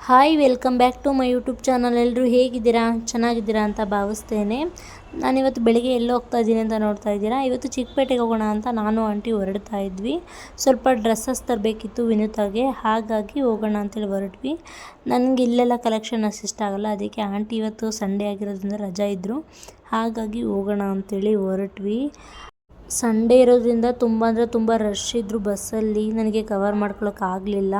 Hi, welcome back to my YouTube channel. ಎಲ್ಲರೂ ಹೇಗಿದ್ದೀರಾ? ಚೆನ್ನಾಗಿದ್ದೀರಾ ಅಂತ ಭಾವಿಸ್ತೇನೆ. ನಾನಿವತ್ತು ಬೆಳಿಗ್ಗೆ ಎಲ್ಲೋ ಹೋಗ್ತಾ ಇದ್ದೀನಿ ಅಂತ ನೋಡ್ತಾ ಇದ್ದೀರಾ? ಇವತ್ತು ಚಿಕ್ಕಪೇಟೆಗೆ ಹೋಗೋಣ ಅಂತ ನಾನು, ಆಂಟಿ ಹೊರಡ್ತಾ ಇದ್ವಿ. ಸ್ವಲ್ಪ ಡ್ರೆಸ್ಸಸ್ ತರಬೇಕಿತ್ತು ವಿನೂತಾಗೆ. ಹಾಗಾಗಿ ಹೋಗೋಣ ಅಂತೇಳಿ ಹೊರಟ್ವಿ. ನನಗೆ ಇಲ್ಲೆಲ್ಲ ಕಲೆಕ್ಷನ್ ಅಷ್ಟು ಇಷ್ಟ ಆಗಲ್ಲ. ಅದಕ್ಕೆ ಆಂಟಿ ಇವತ್ತು ಸಂಡೇ ಆಗಿರೋದ್ರಿಂದ ರಜಾ ಇದ್ದರು ಹಾಗಾಗಿ ಹೋಗೋಣ ಅಂತೇಳಿ ಹೊರಟ್ವಿ. ಸಂಡೇ ಇರೋದ್ರಿಂದ ತುಂಬ ಅಂದರೆ ತುಂಬ ರಶ್ ಇದ್ದರು ಬಸ್ಸಲ್ಲಿ ನನಗೆ ಕವರ್ ಮಾಡ್ಕೊಳಕ್ಕೆ ಆಗಲಿಲ್ಲ.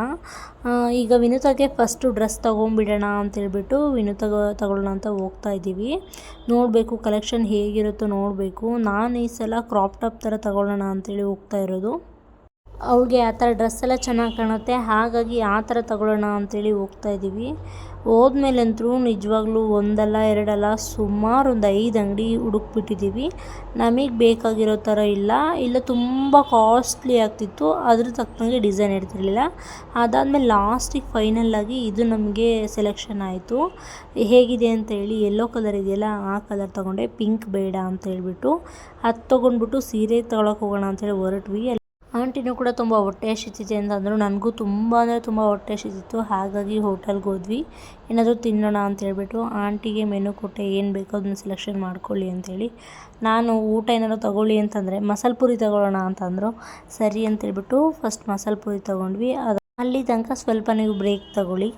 ಈಗ ವಿನುತಾಗೆ ಫಸ್ಟು ಡ್ರೆಸ್ ತೊಗೊಂಬಿಡೋಣ ಅಂತೇಳ್ಬಿಟ್ಟು ವಿನುತ ತಗೊಳ್ಳೋಣ ಅಂತ ಹೋಗ್ತಾ ಇದ್ದೀವಿ. ನೋಡಬೇಕು ಕಲೆಕ್ಷನ್ ಹೇಗಿರುತ್ತೋ ನೋಡಬೇಕು. ನಾನು ಈ ಸಲ ಕ್ರಾಪ್ ಟಾಪ್ ಥರ ತಗೊಳ್ಳೋಣ ಅಂತೇಳಿ ಹೋಗ್ತಾ ಇರೋದು. ಅವಳಿಗೆ ಆ ಥರ ಡ್ರೆಸ್ ಎಲ್ಲ ಚೆನ್ನಾಗಿ ಕಾಣುತ್ತೆ. ಹಾಗಾಗಿ ಆ ಥರ ತಗೊಳ್ಳೋಣ ಅಂತೇಳಿ ಹೋಗ್ತಾ ಇದ್ದೀವಿ. ಹೋದ್ಮೇಲಂತೂ ನಿಜವಾಗ್ಲೂ ಒಂದಲ್ಲ, ಎರಡಲ್ಲ, ಸುಮಾರು ಒಂದು ಐದು ಅಂಗಡಿ ಹುಡುಕ್ಬಿಟ್ಟಿದ್ದೀವಿ. ನಮಗೆ ಬೇಕಾಗಿರೋ ಥರ ಇಲ್ಲ. ಇಲ್ಲ, ತುಂಬ ಕಾಸ್ಟ್ಲಿ ಆಗ್ತಿತ್ತು. ಅದ್ರ ತಕ್ಕಂಗೆ ಡಿಸೈನ್ ಇರ್ತಿರ್ಲಿಲ್ಲ ಅದಾದಮೇಲೆ ಲಾಸ್ಟಿಗೆ ಫೈನಲ್ಲಾಗಿ ಇದು ನಮಗೆ ಸೆಲೆಕ್ಷನ್ ಆಯಿತು. ಹೇಗಿದೆ ಅಂತ ಹೇಳಿ ಯೆಲ್ಲೋ ಕಲರ್ ಇದೆಯಲ್ಲ, ಆ ಕಲರ್ ತೊಗೊಂಡೆ. ಪಿಂಕ್ ಬೇಡ ಅಂತ ಹೇಳ್ಬಿಟ್ಟು. ಅದು ತೊಗೊಂಡ್ಬಿಟ್ಟು ಸೀರೆ ತೊಗೊಳಕ್ಕೆ ಹೋಗೋಣ ಅಂತೇಳಿ ಹೊರಟ್ವಿ. ಆಂಟಿನೂ ಕೂಡ ತುಂಬ ಹೊಟ್ಟೆ ಹಸಿತಿದೆ ಅಂತಂದರು ನನಗೂ ತುಂಬ ಅಂದರೆ ತುಂಬ ಹೊಟ್ಟೆ ಹಸಿತಿತ್ತು. ಹಾಗಾಗಿ ಹೋಟೆಲ್ಗೆ ಹೋದ್ವಿ. ಏನಾದರೂ ತಿನ್ನೋಣ ಅಂತ ಹೇಳ್ಬಿಟ್ಟು ಆಂಟಿಗೆ ಮೆನು ಕೊಟ್ಟೆ, ಏನು ಬೇಕೋ ಅದನ್ನ ಸೆಲೆಕ್ಷನ್ ಮಾಡ್ಕೊಳ್ಳಿ ಅಂತೇಳಿ. ನಾನು ಊಟ ಏನಾದ್ರು ತಗೊಳ್ಳಿ ಅಂತಂದರೆ ಮಸಾಲ ಪುರಿ ತಗೊಳ್ಳೋಣ ಅಂತಂದರು. ಸರಿ ಅಂತೇಳ್ಬಿಟ್ಟು ಫಸ್ಟ್ ಮಸಾಲ ಪುರಿ ತೊಗೊಂಡ್ವಿ. ಅದು ಅಲ್ಲಿ ತನಕ ಸ್ವಲ್ಪ ನೀವು ಬ್ರೇಕ್ ತಗೊಳ್ಳಿ.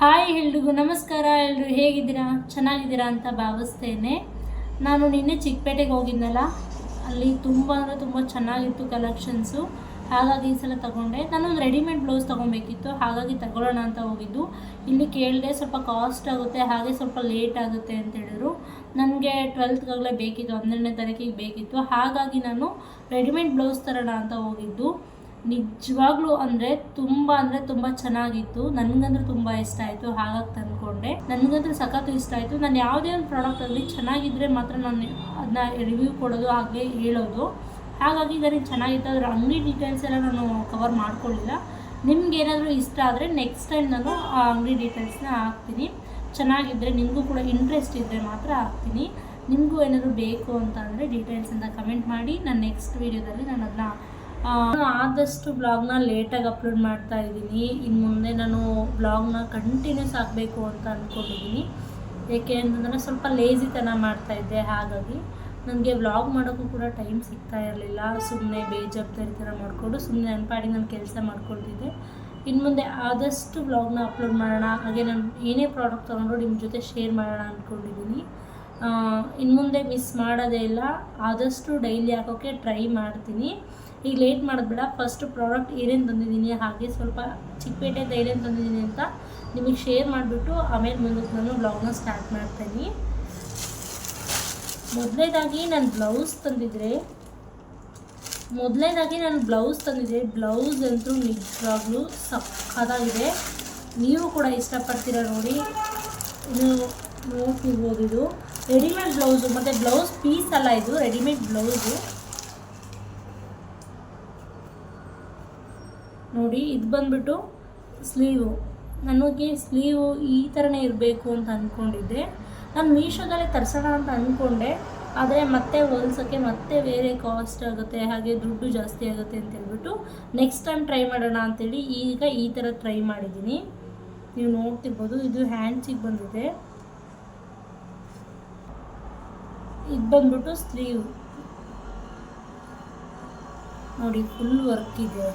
ಹಾಯ್ ಎಲ್ರಿಗೂ, ನಮಸ್ಕಾರ. ಎಲ್ಲರೂ ಹೇಗಿದ್ದೀರಾ? ಚೆನ್ನಾಗಿದ್ದೀರಾ ಅಂತ ಭಾವಿಸ್ತೇನೆ. ನಾನು ನಿನ್ನೆ ಚಿಕ್ಕಪೇಟೆಗೆ ಹೋಗಿದ್ನಲ್ಲ ಅಲ್ಲಿ ತುಂಬ ಅಂದರೆ ತುಂಬ ಚೆನ್ನಾಗಿತ್ತು ಕಲೆಕ್ಷನ್ಸು ಹಾಗಾಗಿ ಈ ಸಲ ತಗೊಂಡೆ. ನಾನೊಂದು ರೆಡಿಮೇಡ್ ಬ್ಲೌಸ್ ತೊಗೊಬೇಕಿತ್ತು. ಹಾಗಾಗಿ ತಗೊಳ್ಳೋಣ ಅಂತ ಹೋಗಿದ್ದು. ಇಲ್ಲಿ ಕೇಳಿದೆ ಸ್ವಲ್ಪ ಕಾಸ್ಟ್ ಆಗುತ್ತೆ, ಹಾಗೆ ಸ್ವಲ್ಪ ಲೇಟ್ ಆಗುತ್ತೆ ಅಂತ ಹೇಳಿದ್ರು. ನನಗೆ ಟ್ವೆಲ್ತ್ಗಾಗಲೇ ಬೇಕಿತ್ತು, ಹನ್ನೆರಡನೇ ತಾರೀಕಿಗೆ ಬೇಕಿತ್ತು. ಹಾಗಾಗಿ ನಾನು ರೆಡಿಮೇಡ್ ಬ್ಲೌಸ್ ತರೋಣ ಅಂತ ಹೋಗಿದ್ದು. ನಿಜವಾಗ್ಲೂ ಅಂದರೆ ತುಂಬ ಅಂದರೆ ತುಂಬ ಚೆನ್ನಾಗಿತ್ತು. ನನಗಂದ್ರೆ ತುಂಬ ಇಷ್ಟ ಆಯಿತು. ಹಾಗಾಗಿ ತಂದ್ಕೊಂಡೆ. ನನ್ಗಂದ್ರೆ ಸಖತ್ತು ಇಷ್ಟ ಆಯಿತು. ನಾನು ಯಾವುದೇ ಒಂದು ಪ್ರಾಡಕ್ಟ್ ಆಗಲಿ ಚೆನ್ನಾಗಿದ್ದರೆ ಮಾತ್ರ ನಾನು ಅದನ್ನ ರಿವ್ಯೂ ಕೊಡೋದು, ಹಾಗೆ ಹೇಳೋದು. ಹಾಗಾಗಿ ನನಗೆ ಚೆನ್ನಾಗಿತ್ತು ಅದರ ಅಂಗಡಿ ಡೀಟೇಲ್ಸ್ ಎಲ್ಲ ನಾನು ಕವರ್ ಮಾಡ್ಕೊಳ್ಳಿಲ್ಲ ನಿಮ್ಗೆ ಏನಾದರೂ ಇಷ್ಟ ಆದರೆ ನೆಕ್ಸ್ಟ್ ಟೈಮ್ ನಾನು ಆ ಅಂಗಡಿ ಡೀಟೇಲ್ಸ್ನ ಹಾಕ್ತೀನಿ. ಚೆನ್ನಾಗಿದ್ದರೆ ನಿಮಗೂ ಕೂಡ ಇಂಟ್ರೆಸ್ಟ್ ಇದ್ದರೆ ಮಾತ್ರ ಹಾಕ್ತೀನಿ. ನಿಮಗೂ ಏನಾದರೂ ಬೇಕು ಅಂತ ಅಂದರೆ ಡೀಟೇಲ್ಸಿಂದ ಅಂತ ಕಮೆಂಟ್ ಮಾಡಿ. ನಾನು ನೆಕ್ಸ್ಟ್ ವೀಡಿಯೋದಲ್ಲಿ ನಾನು ಅದನ್ನ ನಾನು ಆದಷ್ಟು ಬ್ಲಾಗ್ನ ಲೇಟಾಗಿ ಅಪ್ಲೋಡ್ ಮಾಡ್ತಾ ಇದ್ದೀನಿ. ಇನ್ನು ಮುಂದೆ ನಾನು ಬ್ಲಾಗ್ನ ಕಂಟಿನ್ಯೂಸ್ ಆಗಬೇಕು ಅಂತ ಅಂದ್ಕೊಂಡಿದ್ದೀನಿ ಏಕೆ ಅಂತಂದರೆ ಸ್ವಲ್ಪ ಲೇಜಿತನ ಮಾಡ್ತಾಯಿದ್ದೆ ಹಾಗಾಗಿ ನನಗೆ ವ್ಲಾಗ್ ಮಾಡೋಕ್ಕೂ ಕೂಡ ಟೈಮ್ ಸಿಗ್ತಾ ಇರಲಿಲ್ಲ. ಸುಮ್ಮನೆ ಬೇಜವಾಬ್ದಾರಿ ಥರ ಮಾಡಿಕೊಂಡು ಸುಮ್ಮನೆ ನೆನಪಾಡಿ ನಾನು ಕೆಲಸ ಮಾಡ್ಕೊಳ್ತಿದ್ದೆ. ಇನ್ನು ಮುಂದೆ ಆದಷ್ಟು ವ್ಲಾಗ್ನ ಅಪ್ಲೋಡ್ ಮಾಡೋಣ, ಹಾಗೆ ನಾನು ಏನೇ ಪ್ರಾಡಕ್ಟ್ ತೊಗೊಂಡ್ರು ನಿಮ್ಮ ಜೊತೆ ಶೇರ್ ಮಾಡೋಣ ಅಂದ್ಕೊಂಡಿದ್ದೀನಿ ಇನ್ನು ಮುಂದೆ ಮಿಸ್ ಮಾಡೋದೇ ಇಲ್ಲ. ಆದಷ್ಟು ಡೈಲಿ ಹಾಕೋಕ್ಕೆ ಟ್ರೈ ಮಾಡ್ತೀನಿ. ಈಗ ಲೇಟ್ ಮಾಡೋದು ಫಸ್ಟ್ ಪ್ರಾಡಕ್ಟ್ ಏನೇನು ತಂದಿದ್ದೀನಿ, ಹಾಗೆ ಸ್ವಲ್ಪ ಚಿಕ್ಕಪೇಟೆಯಿಂದ ಏನೇನು ತಂದಿದ್ದೀನಿ ಅಂತ ನಿಮಗೆ ಶೇರ್ ಮಾಡಿಬಿಟ್ಟು ಆಮೇಲೆ ಮುಂದಕ್ಕೆ ನಾನು ಬ್ಲಾಗ್ನ ಸ್ಟಾರ್ಟ್ ಮಾಡ್ತೀನಿ. ಮೊದಲನೇದಾಗಿ ನಾನು ಬ್ಲೌಸ್ ತಂದಿದ್ರೆ ಮೊದಲನೇದಾಗಿ ನಾನು ಬ್ಲೌಸ್ ತಂದಿದ್ದೆ ಬ್ಲೌಸ್ ಅಂತೂ ನಿಜವಾಗ್ಲೂ ಸಕ್ಕತ್ತಾಗಿದೆ ನೀವು ಕೂಡ ಇಷ್ಟಪಡ್ತೀರ ನೋಡಿ. ಇನ್ನು ನೋಡ್ತಿರ್ಬೋದು ಇದು. ರೆಡಿಮೇಡ್ ಬ್ಲೌಸು ಮತ್ತು ಬ್ಲೌಸ್ ಪೀಸ್ ಅಲ್ಲ ಇದು. ರೆಡಿಮೇಡ್ ಬ್ಲೌಸು ನೋಡಿ, ಇದು ಬಂದ್ಬಿಟ್ಟು ಸ್ಲೀವು. ನನಗೆ ಸ್ಲೀವು ಈ ಥರನೇ ಇರಬೇಕು ಅಂತ ಅಂದ್ಕೊಂಡಿದ್ದೆ ನಾನು ಮೀಶೋದಲ್ಲೇ ತರಿಸೋಣ ಅಂತ ಅಂದ್ಕೊಂಡೆ ಆದರೆ ಮತ್ತೆ ಹೊಲ್ಸೋಕ್ಕೆ ಮತ್ತೆ ಬೇರೆ ಕಾಸ್ಟ್ ಆಗುತ್ತೆ, ಹಾಗೆ ದುಡ್ಡು ಜಾಸ್ತಿ ಆಗುತ್ತೆ ಅಂತ ಹೇಳ್ಬಿಟ್ಟು ನೆಕ್ಸ್ಟ್ ಟೈಮ್ ಟ್ರೈ ಮಾಡೋಣ ಅಂತೇಳಿ ಈಗ ಈ ಥರ ಟ್ರೈ ಮಾಡಿದ್ದೀನಿ. ನೀವು ನೋಡ್ತಿರ್ಬೋದು, ಇದು ಹ್ಯಾಂಡ್ಸಿಗೆ ಬಂದಿದೆ. ಇದು ಬಂದ್ಬಿಟ್ಟು ಸ್ಲೀವ್. ನೋಡಿ ಫುಲ್ ವರ್ಕ್ ಇದೆ.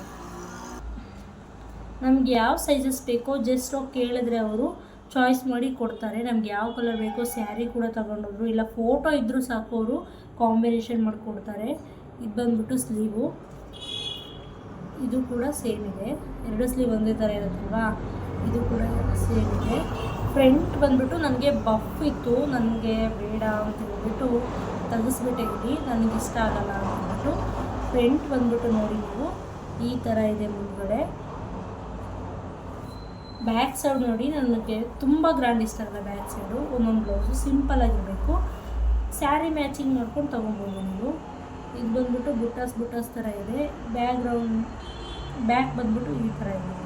ನಮ್ಗೆ ಯಾವ ಸೈಜಸ್ ಬೇಕೋ ಜಸ್ಟ್ ಹೋಗಿ ಕೇಳಿದ್ರೆ ಅವರು ಚಾಯ್ಸ್ ಮಾಡಿ ಕೊಡ್ತಾರೆ. ನಮ್ಗೆ ಯಾವ ಕಲರ್ ಬೇಕೋ ಸ್ಯಾರಿ ಕೂಡ ತಗೊಂಡೋದ್ರು. ಇಲ್ಲ ಫೋಟೋ ಇದ್ದರೂ ಸಾಕು ಅವರು ಕಾಂಬಿನೇಷನ್ ಮಾಡಿಕೊಡ್ತಾರೆ ಇದು ಬಂದ್ಬಿಟ್ಟು ಸ್ಲೀವು ಇದು ಕೂಡ ಸೇಮ್ ಇದೆ. ಎರಡು ಸ್ಲೀವ್ ಒಂದೇ ಥರ ಇರುತ್ತಲ್ವಾ? ಇದು ಕೂಡ ಸೇಮ್ ಇದೆ. ಫ್ರಂಟ್ ಬಂದ್ಬಿಟ್ಟು ನನಗೆ ಬಫ್ ಇತ್ತು. ನನಗೆ ಬೇಡ ಅಂತ ಹೇಳ್ಬಿಟ್ಟು ತೆಗೆಸ್ಬಿಟ್ಟೆ ಇಲ್ಲಿ. ನನಗೆ ಇಷ್ಟ ಆಗಲ್ಲ ಅಂತ ಹೇಳ್ಬಿಟ್ಟು ಫ್ರಂಟ್ ಬಂದ್ಬಿಟ್ಟು ನೋಡಿ ನೀವು. ಈ ಥರ ಇದೆ ಮುಂದ್ಗಡೆ. ಬ್ಯಾಕ್ ಸೈಡ್ ನೋಡಿ ನನಗೆ ತುಂಬ ಗ್ರ್ಯಾಂಡ್ ಇಷ್ಟ ಆಗಲ್ಲ ಬ್ಯಾಕ್ ಸೈಡು. ಒಂದೊಂದು ಬ್ಲೌಸು ಸಿಂಪಲ್ ಆಗಿರಬೇಕು ಸ್ಯಾರಿ ಮ್ಯಾಚಿಂಗ್ ಮಾಡ್ಕೊಂಡು ತೊಗೊಬೋದು ನೀವು ಇದು ಬಂದ್ಬಿಟ್ಟು ಬುಟ್ಟಾಸ್ ಬುಟ್ಟಾಸ್ ಥರ ಇದೆ. ಬ್ಯಾಕ್ ಗ್ರೌಂಡ್ ಬ್ಯಾಕ್ ಬಂದ್ಬಿಟ್ಟು ಈ ಥರ ಇದೆ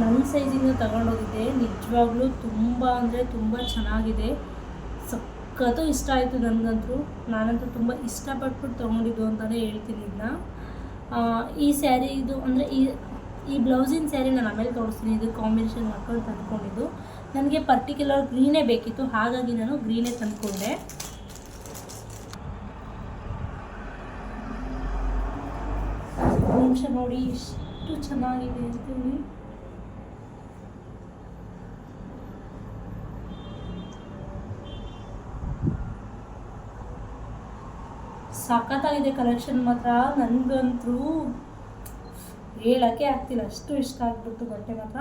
ನನ್ನ ಸೈಜಿಂದ ತಗೊಂಡೋಗಿದ್ದೆ ನಿಜವಾಗ್ಲೂ ತುಂಬ ಅಂದರೆ ತುಂಬ ಚೆನ್ನಾಗಿದೆ. ಸಖತ್ತು ಇಷ್ಟ ಆಯಿತು ನನಗಂತೂ. ನಾನಂತೂ ತುಂಬ ಇಷ್ಟಪಟ್ಬಿಟ್ಟು ತೊಗೊಂಡಿದ್ದು ಅಂತಲೇ ಹೇಳ್ತೀನಿ ಇದನ್ನ ಈ ಸ್ಯಾರಿ ಇದು ಅಂದರೆ ಈ ಈ ಬ್ಲೌಸಿನ ಸ್ಯಾರಿ ನಾನು ಆಮೇಲೆ ತೋರಿಸ್ತೀನಿ. ಇದು ಕಾಂಬಿನೇಷನ್ ಮಾಡ್ಕೊಂಡು ತಂದ್ಕೊಂಡಿದ್ದು. ನನಗೆ ಪರ್ಟಿಕ್ಯುಲರ್ ಗ್ರೀನೇ ಬೇಕಿತ್ತು. ಹಾಗಾಗಿ ನಾನು ಗ್ರೀನೇ ತಂದ್ಕೊಂಡೆ. ನಿಮಿಷ ನೋಡಿ, ಎಷ್ಟು ಚೆನ್ನಾಗಿದೆ ಅಂತೇಳಿ. ಸಖತ್ತಾಗಿದೆ ಕಲೆಕ್ಷನ್ ಮಾತ್ರ. ನನಗಂತೂ ಹೇಳೋಕ್ಕೆ ಆಗ್ತಿಲ್ಲ. ಅಷ್ಟು ಇಷ್ಟ ಆಗ್ಬಿಡ್ತು ಬಟ್ಟೆ ಮಾತ್ರ.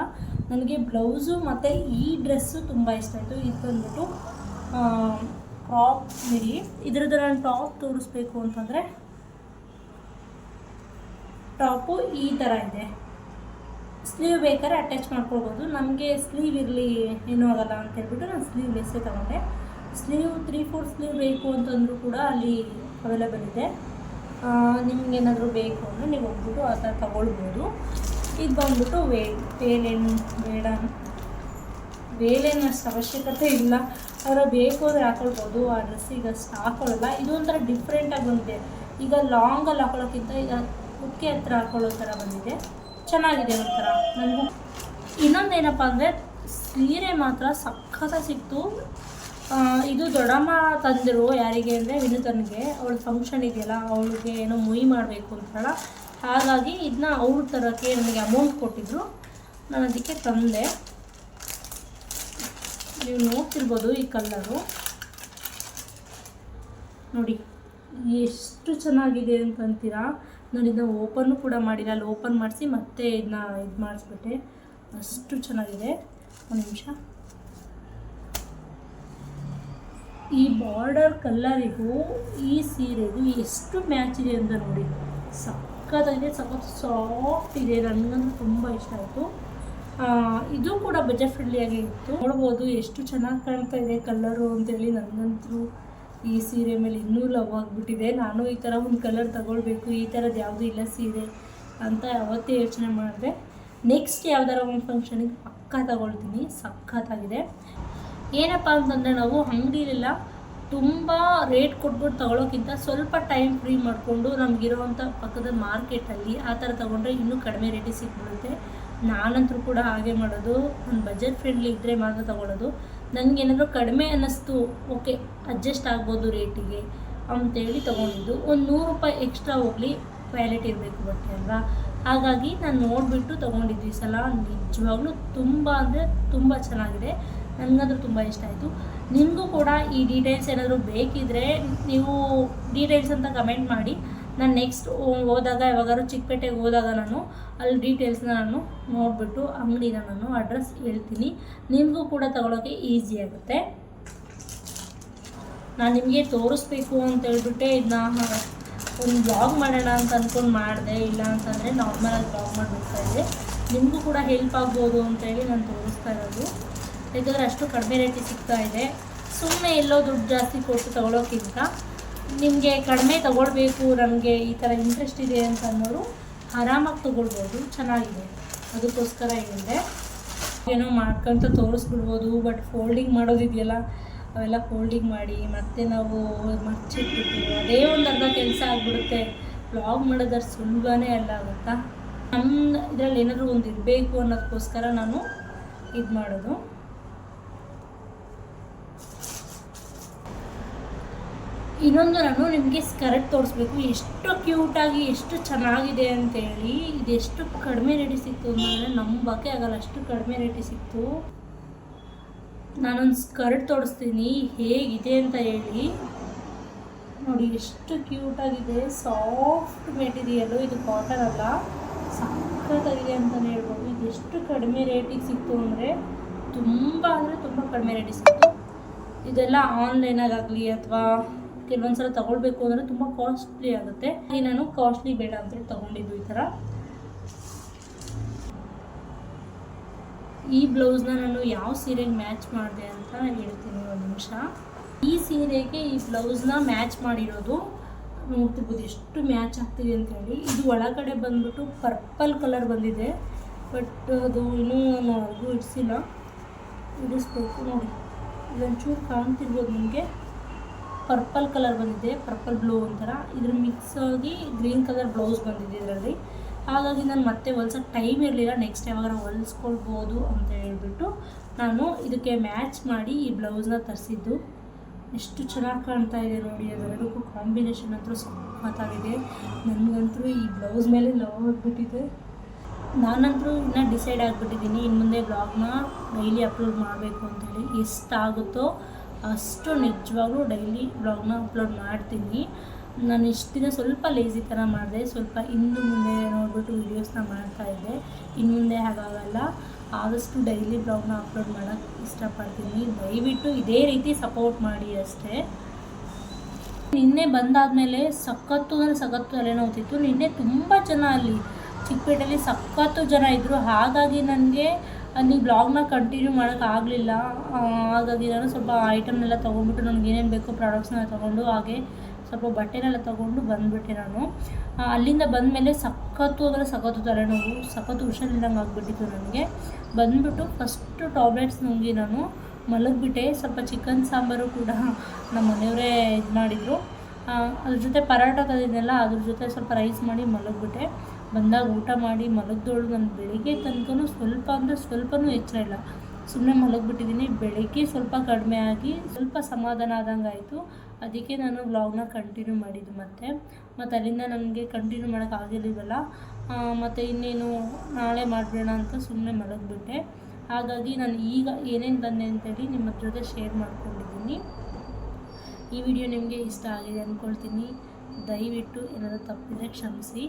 ನನಗೆ ಬ್ಲೌಸು ಮತ್ತು ಈ ಡ್ರೆಸ್ಸು ತುಂಬ ಇಷ್ಟ ಆಯಿತು. ಇದು ಬಂದ್ಬಿಟ್ಟು ಕ್ರಾಪ್ ಮಿಡಿ ಇದ್ರದ್ದು ನಾನು ಟಾಪ್ ತೋರಿಸ್ಬೇಕು ಅಂತಂದರೆ, ಟಾಪು ಈ ಥರ ಇದೆ. ಸ್ಲೀವ್ ಬೇಕಾದ್ರೆ ಅಟ್ಯಾಚ್ ಮಾಡ್ಕೊಳ್ಬೋದು. ನಮಗೆ ಸ್ಲೀವ್ ಇರಲಿ ಏನೂ ಆಗಲ್ಲ ಅಂತ ಹೇಳ್ಬಿಟ್ಟು ನಾನು ಸ್ಲೀವ್ ಲೆಸ್ಸೇ ತಗೊಂಡೆ. ಸ್ಲೀವ್ ತ್ರೀ ಫೋರ್ ಸ್ಲೀವ್ ಬೇಕು ಅಂತಂದರೂ ಕೂಡ ಅಲ್ಲಿ ಅವೈಲೇಬಲ್ ಇದೆ. ನಿಮ್ಗೇನಾದರೂ ಬೇಕು ಅಂದರೆ ನೀವು ಹೋಗ್ಬಿಟ್ಟು ಆ ಥರ ತಗೊಳ್ಬೋದು. ಇದು ಬಂದ್ಬಿಟ್ಟು ವೇ ವೇಲೇನು ಬೇಡ. ವೇಲೇನು ಅವಶ್ಯಕತೆ ಇಲ್ಲ. ಅವರ ಬೇಕು ಅಂದರೆ ಹಾಕೊಳ್ಬೋದು, ಆ ಡ್ರೆಸ್ ಈಗ ಹಾಕೊಳ್ಳಲ್ಲ. ಇದು ಒಂಥರ ಡಿಫ್ರೆಂಟಾಗಿ ಬಂದಿದೆ. ಈಗ ಲಾಂಗಲ್ಲಿ ಹಾಕೊಳ್ಳೋಕ್ಕಿಂತ ಈಗ ಉಕ್ಕೆ ಹತ್ರ ಹಾಕೊಳ್ಳೋ ಥರ ಬಂದಿದೆ. ಚೆನ್ನಾಗಿದೆ ಒಂಥರ. ನನಗೂ ಇನ್ನೊಂದೇನಪ್ಪ ಅಂದರೆ ಸೀರೆ ಮಾತ್ರ ಸಖತ್ತಾಗಿ ಸಿಕ್ತು. ಇದು ದೊಡ್ಡಮ್ಮ ತಂದರು ಯಾರಿಗೆ ಅಂದರೆ ವಿನುತನಿಗೆ ಅವಳ ಫಂಕ್ಷನ್ ಇದೆಯಲ್ಲ, ಅವಳಿಗೆ ಏನೋ ಮುಯಿ ಮಾಡಬೇಕು ಅಂತಲ್ಲ ಹಾಗಾಗಿ ಇದನ್ನ ಅವ್ರ ತರೋಕ್ಕೆ ನನಗೆ ಅಮೌಂಟ್ ಕೊಟ್ಟಿದ್ರು. ನಾನು ಅದಕ್ಕೆ ತಂದೆ. ನೀವು ನೋಡ್ತಿರ್ಬೋದು ಈ ಕಲ್ಲರು ನೋಡಿ, ಎಷ್ಟು ಚೆನ್ನಾಗಿದೆ ಅಂತಂತೀರಾ ನಾನು ಇದನ್ನ ಓಪನ್ನು ಕೂಡ ಮಾಡಿಲ್ಲ, ಅಲ್ಲಿ ಓಪನ್ ಮಾಡಿಸಿ ಮತ್ತೆ ಇದನ್ನ ಇದು ಮಾಡಿಸ್ಬಿಟ್ಟೆ. ಅಷ್ಟು ಚೆನ್ನಾಗಿದೆ. ಒಂದು ನಿಮಿಷ. ಈ ಬಾರ್ಡರ್ ಕಲ್ಲರಿಗೂ ಈ ಸೀರೆಗೂ ಎಷ್ಟು ಮ್ಯಾಚ್ ಇದೆ ಅಂತ ನೋಡಿ. ಸಕ್ಕತ್ತಾಗಿದೆ ಸಖತ್ ಸಾಫ್ಟ್ ಇದೆ, ನನಗಂತೂ ತುಂಬ ಇಷ್ಟ ಆಯಿತು. ಇದು ಕೂಡ ಬಜೆಟ್ ಫ್ರೆಂಡ್ಲಿಯಾಗಿ ಇತ್ತು. ನೋಡ್ಬೋದು ಎಷ್ಟು ಚೆನ್ನಾಗಿ ಕಾಣ್ತಾ ಇದೆ ಕಲ್ಲರು ಅಂತೇಳಿ. ನನಗಂತೂ ಈ ಸೀರೆ ಮೇಲೆ ಇನ್ನೂ ಲವ್ ಆಗಿಬಿಟ್ಟಿದೆ. ನಾನು ಈ ಥರ ಒಂದು ಕಲರ್ ತಗೊಳ್ಬೇಕು, ಈ ಥರದ್ದು ಯಾವುದೂ ಇಲ್ಲ ಸೀರೆ ಅಂತ ಯಾವತ್ತೇ ಯೋಚನೆ ಮಾಡಿದೆ ನೆಕ್ಸ್ಟ್ ಯಾವ್ದಾರ ಒಂದು ಫಂಕ್ಷನಿಗೆ ಪಕ್ಕ ತಗೊಳ್ತೀನಿ. ಸಖತ್ತಾಗಿದೆ. ಏನಪ್ಪ ಅಂತಂದರೆ ನಾವು ಅಂಗಡಿಲೆಲ್ಲ ತುಂಬ ರೇಟ್ ಕೊಟ್ಬಿಟ್ಟು ತಗೊಳ್ಳೋಕ್ಕಿಂತ ಸ್ವಲ್ಪ ಟೈಮ್ ಫ್ರೀ ಮಾಡಿಕೊಂಡು ನಮಗಿರುವಂಥ ಪಕ್ಕದ ಮಾರ್ಕೆಟಲ್ಲಿ ಆ ಥರ ತೊಗೊಂಡ್ರೆ ಇನ್ನೂ ಕಡಿಮೆ ರೇಟಿಗೆ ಸಿಕ್ಬಿಡುತ್ತೆ ನಾನಂತರೂ ಕೂಡ ಹಾಗೆ ಮಾಡೋದು. ಒಂದು ಬಜೆಟ್ ಫ್ರೆಂಡ್ಲಿ ಇದ್ದರೆ ಮಾತ್ರ ನನಗೆ ನನಗೇನಾದರೂ ಕಡಿಮೆ ಅನ್ನಿಸ್ತು, ಓಕೆ ಅಡ್ಜಸ್ಟ್ ಆಗ್ಬೋದು ರೇಟಿಗೆ ಅಂತೇಳಿ ತೊಗೊಂಡಿದ್ದು. ಒಂದು ನೂರು ರೂಪಾಯಿ ಎಕ್ಸ್ಟ್ರಾ ಹೋಗಲಿ ಕ್ವಾಲಿಟಿ ಇರಬೇಕು ಬಟ್ಟೆ ಅಲ್ವಾ? ಹಾಗಾಗಿ ನಾನು ನೋಡಿಬಿಟ್ಟು ತೊಗೊಂಡಿದ್ವಿ ಸಲ. ನಿಜವಾಗ್ಲೂ ತುಂಬ ಅಂದರೆ ತುಂಬ ಚೆನ್ನಾಗಿದೆ. ನನಗಂತೂ ತುಂಬ ಇಷ್ಟ ಆಯಿತು. ನಿಮಗೂ ಕೂಡ ಈ ಡೀಟೇಲ್ಸ್ ಏನಾದರೂ ಬೇಕಿದ್ದರೆ ನೀವು ಡೀಟೇಲ್ಸ್ ಅಂತ ಕಮೆಂಟ್ ಮಾಡಿ. ನಾನು ನೆಕ್ಸ್ಟ್ ಹೋದಾಗ, ಯಾವಾಗಾದ್ರು ಚಿಕ್ಕಪೇಟೆಗೆ ಹೋದಾಗ ನಾನು ಅಲ್ಲಿ ಡೀಟೇಲ್ಸ್ನ ನಾನು ನೋಡಿಬಿಟ್ಟು ಅಂಗಡಿನ ನಾನು ಅಡ್ರೆಸ್ ಹೇಳ್ತೀನಿ. ನಿಮಗೂ ಕೂಡ ತಗೊಳ್ಳೋಕ್ಕೆ ಈಸಿ ಆಗುತ್ತೆ. ನಾನು ನಿಮಗೆ ತೋರಿಸ್ಬೇಕು ಅಂತ ಹೇಳ್ಬಿಟ್ಟೆ ಇದನ್ನ ಒಂದು ಬ್ಲಾಗ್ ಮಾಡೋಣ ಅಂತ ಅಂದ್ಕೊಂಡು ಮಾಡಿದೆ, ಇಲ್ಲ ಅಂತಂದರೆ ನಾರ್ಮಲಾಗಿ ಬ್ಲಾಗ್ ಮಾಡಿಬಿಡ್ತಾ ನಿಮಗೂ ಕೂಡ ಹೆಲ್ಪ್ ಆಗ್ಬೋದು ಅಂತೇಳಿ ನಾನು ತೋರಿಸ್ತಾ ಇರೋದು. ಯಾಕಂದರೆ ಅಷ್ಟು ಕಡಿಮೆ ರೇಟಿಗೆ ಸಿಗ್ತಾ ಇದೆ. ಸುಮ್ಮನೆ ಎಲ್ಲೋ ದುಡ್ಡು ಜಾಸ್ತಿ ಕೊಟ್ಟು ತಗೊಳ್ಳೋಕ್ಕಿಂತ ನಿಮಗೆ ಕಡಿಮೆ ತಗೊಳ್ಬೇಕು, ನಮಗೆ ಈ ಥರ ಇಂಟ್ರೆಸ್ಟ್ ಇದೆ ಅಂತ ಅನ್ನೋರು ಆರಾಮಾಗಿ ತೊಗೊಳ್ಬೋದು, ಚೆನ್ನಾಗಿದೆ. ಅದಕ್ಕೋಸ್ಕರ ಏನಿದೆ ಏನೋ ಮಾಡ್ಕೊಂತ ತೋರಿಸ್ಬಿಡ್ಬೋದು ಬಟ್ ಫೋಲ್ಡಿಂಗ್ ಮಾಡೋದಿದೆಯಲ್ಲ ಅವೆಲ್ಲ ಫೋಲ್ಡಿಂಗ್ ಮಾಡಿ ಮತ್ತೆ ನಾವು ಮರ್ಚಿಟ್ಬಿಟ್ಟು ಅದೇ ಒಂದು ಅರ್ಧ ಕೆಲಸ ಆಗಿಬಿಡುತ್ತೆ. ಬ್ಲಾಗ್ ಮಾಡೋದಷ್ಟು ಸುಲಭನೇ ಅಲ್ಲ, ಗೊತ್ತಾ? ನಮ್ಮ ಇದರಲ್ಲಿ ಏನಾದರೂ ಒಂದು ಇರಬೇಕು ಅನ್ನೋದಕ್ಕೋಸ್ಕರ ನಾನು ಇದು ಮಾಡೋದು ಇನ್ನೊಂದು ನಾನು ನಿಮಗೆ ಸ್ಕರ್ಟ್ ತೋರಿಸ್ಬೇಕು. ಎಷ್ಟು ಕ್ಯೂಟಾಗಿ, ಎಷ್ಟು ಚೆನ್ನಾಗಿದೆ ಅಂತೇಳಿ, ಇದೆಷ್ಟು ಕಡಿಮೆ ರೇಟಿಗೆ ಸಿಕ್ತು ಅಂದರೆ ನಂಬಕ್ಕೆ ಆಗಲ್ಲ, ಅಷ್ಟು ಕಡಿಮೆ ರೇಟಿಗೆ ಸಿಕ್ತು. ನಾನೊಂದು ಸ್ಕರ್ಟ್ ತೋರಿಸ್ತೀನಿ, ಹೇಗಿದೆ ಅಂತ ಹೇಳಿ. ನೋಡಿ, ಎಷ್ಟು ಕ್ಯೂಟಾಗಿದೆ, ಸಾಫ್ಟ್ ಮೆಟೀರಿಯಲು, ಇದು ಕಾಟನ್ ಅಲ್ಲ. ಸಖತ್ತಾಗಿದೆ ಅಂತಲೇ ಹೇಳ್ಬೋದು. ಇದೆಷ್ಟು ಕಡಿಮೆ ರೇಟಿಗೆ ಸಿಕ್ತು ಅಂದರೆ ತುಂಬ ಅಂದರೆ ತುಂಬ ಕಡಿಮೆ ರೇಟಿಗೆ ಸಿಕ್ತು. ಇದೆಲ್ಲ ಆನ್ಲೈನಾಗಲಿ ಅಥವಾ ಕೆಲವೊಂದು ಸಲ ತಗೊಳ್ಬೇಕು ಅಂದರೆ ತುಂಬ ಕಾಸ್ಟ್ಲಿ ಆಗುತ್ತೆ. ನಾನು ಕಾಸ್ಟ್ಲಿ ಬೇಡ ಅಂತೇಳಿ ತಗೊಂಡಿದ್ದು ಈ ಥರ ಈ ಬ್ಲೌಸ್ನ ನಾನು ಯಾವ ಸೀರೆಗೆ ಮ್ಯಾಚ್ ಮಾಡಿದೆ ಅಂತ ಹೇಳ್ತೀನಿ ಒಂದು ನಿಮಿಷ. ಈ ಸೀರೆಗೆ ಈ ಬ್ಲೌಸ್ನ ಮ್ಯಾಚ್ ಮಾಡಿರೋದು ನೋಡ್ತಿರ್ಬೋದು ಎಷ್ಟು ಮ್ಯಾಚ್ ಆಗ್ತಿದೆ ಅಂತೇಳಿ ಇದು ಒಳಗಡೆ ಬಂದ್ಬಿಟ್ಟು ಪರ್ಪಲ್ ಕಲರ್ ಬಂದಿದೆ. ಬಟ್ ಅದು ಇನ್ನೂ ನಾನು ಇಡಿಸಿಲ್ಲ. ಇಡಿಸ್ಬೇಕು ನೋಡಿ ಇದೊಂಚೂರು ಕಾಣ್ತಿರ್ಬೋದು ನಿಮಗೆ. ಪರ್ಪಲ್ ಕಲರ್ ಬಂದಿದೆ, ಪರ್ಪಲ್ ಬ್ಲೂ ಒಂಥರ. ಇದ್ರ ಮಿಕ್ಸ್ ಆಗಿ ಗ್ರೀನ್ ಕಲರ್ ಬ್ಲೌಸ್ ಬಂದಿದೆ ಇದರಲ್ಲಿ. ಹಾಗಾಗಿ ನಾನು ಮತ್ತೆ ಹೊಲ್ಸೋಕ್ಕೆ ಟೈಮ್ ಇರಲಿಲ್ಲ ನೆಕ್ಸ್ಟ್ ಯಾವಾಗ ಹೊಲಿಸ್ಕೊಳ್ಬೋದು ಅಂತ ಹೇಳ್ಬಿಟ್ಟು ನಾನು ಇದಕ್ಕೆ ಮ್ಯಾಚ್ ಮಾಡಿ ಈ ಬ್ಲೌಸ್ನ ತರಿಸಿದ್ದು. ಎಷ್ಟು ಚೆನ್ನಾಗಿ ಕಾಣ್ತಾ ಇದೆ ನೋಡಿ ಅದೆರಡಕ್ಕೂ ಕಾಂಬಿನೇಷನ್ ಅಂತೂ ಸಖತ್ತಾಗಿದೆ. ನನಗಂತೂ ಈ ಬ್ಲೌಸ್ ಮೇಲೆ ಲವ್ ಆಗಿಬಿಟ್ಟಿದೆ. ನಾನಂತರೂ ಇನ್ನೂ ಡಿಸೈಡ್ ಆಗಿಬಿಟ್ಟಿದ್ದೀನಿ ಇನ್ನು ಮುಂದೆ ಬ್ಲಾಗ್ನ ಡೈಲಿ ಅಪ್ಲೋಡ್ ಮಾಡಬೇಕು ಅಂತೇಳಿ ಎಷ್ಟಾಗುತ್ತೋ ಅಷ್ಟು ನಿಜವಾಗ್ಲೂ ಡೈಲಿ ಬ್ಲಾಗ್ನ ಅಪ್ಲೋಡ್ ಮಾಡ್ತೀನಿ. ನಾನು ಇಷ್ಟು ದಿನ ಸ್ವಲ್ಪ ಲೇಸಿ ಥರ ಮಾಡಿದೆ, ಸ್ವಲ್ಪ ಇನ್ನು ಮುಂದೆ ನೋಡ್ಬಿಟ್ಟು ವೀಡಿಯೋಸ್ನ ಮಾಡ್ತಾಯಿದ್ದೆ ಇನ್ನು ಮುಂದೆ ಹಾಗಾಗಲ್ಲ. ಆದಷ್ಟು ಡೈಲಿ ಬ್ಲಾಗ್ನ ಅಪ್ಲೋಡ್ ಮಾಡೋಕ್ಕೆ ಇಷ್ಟಪಡ್ತೀನಿ. ದಯವಿಟ್ಟು ಇದೇ ರೀತಿ ಸಪೋರ್ಟ್ ಮಾಡಿ ಅಷ್ಟೇ. ನಿನ್ನೆ ಬಂದಾದಮೇಲೆ ಸಖತ್ತು ಅಂದರೆ ಸಖತ್ತು ತಲೆನೋವುತ್ತಿತ್ತು ನಿನ್ನೆ ತುಂಬ ಜನ ಅಲ್ಲಿ ಚಿಕ್ಕಪೇಟೆಯಲ್ಲಿ ಸಖತ್ತು ಜನ ಇದ್ದರು ಹಾಗಾಗಿ ನನಗೆ ನೀವು ಬ್ಲಾಗ್ನ ಕಂಟಿನ್ಯೂ ಮಾಡೋಕ್ಕಾಗಲಿಲ್ಲ ಹಾಗಾಗಿ ನಾನು ಸ್ವಲ್ಪ ಐಟಮ್ನೆಲ್ಲ ತೊಗೊಂಡ್ಬಿಟ್ಟು ನನಗೆ ಏನೇನು ಬೇಕೋ ಪ್ರಾಡಕ್ಟ್ಸ್ನ ತೊಗೊಂಡು ಹಾಗೆ ಸ್ವಲ್ಪ ಬಟ್ಟೆನೆಲ್ಲ ತೊಗೊಂಡು ಬಂದುಬಿಟ್ಟೆ ನಾನು. ಅಲ್ಲಿಂದ ಬಂದ ಮೇಲೆ ಸಖತ್ತು ಅಂದರೆ ಸಖತ್ತು ತಲೆನೋವು, ಸಖತ್ತು ಹುಷಾರಿಲ್ಲಂಗೆ ಆಗಿಬಿಟ್ಟಿತ್ತು ನನಗೆ. ಬಂದುಬಿಟ್ಟು ಫಸ್ಟು ಟ್ಯಾಬ್ಲೆಟ್ಸ್ ನುಂಗಿ ನಾನು ಮಲಗಿಬಿಟ್ಟೆ. ಸ್ವಲ್ಪ ಚಿಕನ್ ಸಾಂಬಾರು ಕೂಡ ನಮ್ಮ ಮನೆಯವರೇ ಇದು ಮಾಡಿದರು. ಅದ್ರ ಜೊತೆ ಪರಾಟ ತಂದಿದ್ದೆಲ್ಲ ಅದ್ರ ಜೊತೆ ಸ್ವಲ್ಪ ರೈಸ್ ಮಾಡಿ ಮಲಗಿಬಿಟ್ಟೆ. ಬಂದಾಗ ಊಟ ಮಾಡಿ ಮಲಗ್ದೋಳು ನಾನು ಬೆಳಿಗ್ಗೆ ತನಕನೂ ಸ್ವಲ್ಪ ಅಂದರೆ ಸ್ವಲ್ಪನೂ ಎಚ್ಚರ ಇಲ್ಲ. ಸುಮ್ಮನೆ ಮಲಗಿಬಿಟ್ಟಿದ್ದೀನಿ ಬೆಳಗ್ಗೆ ಸ್ವಲ್ಪ ಕಡಿಮೆ ಆಗಿ ಸ್ವಲ್ಪ ಸಮಾಧಾನ ಆದಂಗೆ ಆಯಿತು. ಅದಕ್ಕೆ ನಾನು ವ್ಲಾಗ್ನ ಕಂಟಿನ್ಯೂ ಮಾಡಿದ್ದು ಮತ್ತೆ. ಮತ್ತು ಅಲ್ಲಿಂದ ನನಗೆ ಕಂಟಿನ್ಯೂ ಮಾಡೋಕ್ಕಾಗಿರ್ಲಿಲ್ಲ ಮತ್ತು ಇನ್ನೇನು ನಾಳೆ ಮಾಡಬೇಡ ಅಂತ ಸುಮ್ಮನೆ ಮಲಗಿಬಿಟ್ಟೆ. ಹಾಗಾಗಿ ನಾನು ಈಗ ಏನೇನು ಬಂದೆ ಅಂತೇಳಿ ನಿಮ್ಮ ಜೊತೆ ಶೇರ್ ಮಾಡ್ಕೊಂಡಿದ್ದೀನಿ. ಈ ವಿಡಿಯೋ ನಿಮಗೆ ಇಷ್ಟ ಆಗಿದೆ ಅಂದ್ಕೊಳ್ತೀನಿ ದಯವಿಟ್ಟು ಏನಾದರೂ ತಪ್ಪಿದ್ರೆ ಕ್ಷಮಿಸಿ.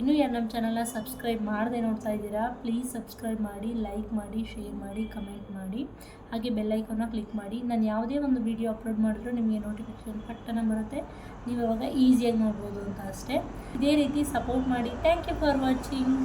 ಇನ್ನೂ ಯಾರು ನಮ್ಮ ಚಾನಲ್ನ ಸಬ್ಸ್ಕ್ರೈಬ್ ಮಾಡದೆ ನೋಡ್ತಾ ಇದ್ದೀರಾ ಪ್ಲೀಸ್ ಸಬ್ಸ್ಕ್ರೈಬ್ ಮಾಡಿ ಲೈಕ್ ಮಾಡಿ ಶೇರ್ ಮಾಡಿ ಕಮೆಂಟ್ ಮಾಡಿ. ಹಾಗೆ ಬೆಲ್ಲೈಕನ್ನ ಕ್ಲಿಕ್ ಮಾಡಿ. ನಾನು ಯಾವುದೇ ಒಂದು ವಿಡಿಯೋ ಅಪ್ಲೋಡ್ ಮಾಡಿದ್ರು ನಿಮಗೆ ನೋಟಿಫಿಕೇಶನ್ ಪಟ್ಟನ ಬರುತ್ತೆ. ನೀವು ಅವಾಗ ಈಸಿಯಾಗಿ ನೋಡ್ಬೋದು ಅಂತ ಅಷ್ಟೇ. ಇದೇ ರೀತಿ ಸಪೋರ್ಟ್ ಮಾಡಿ. Thank you for watching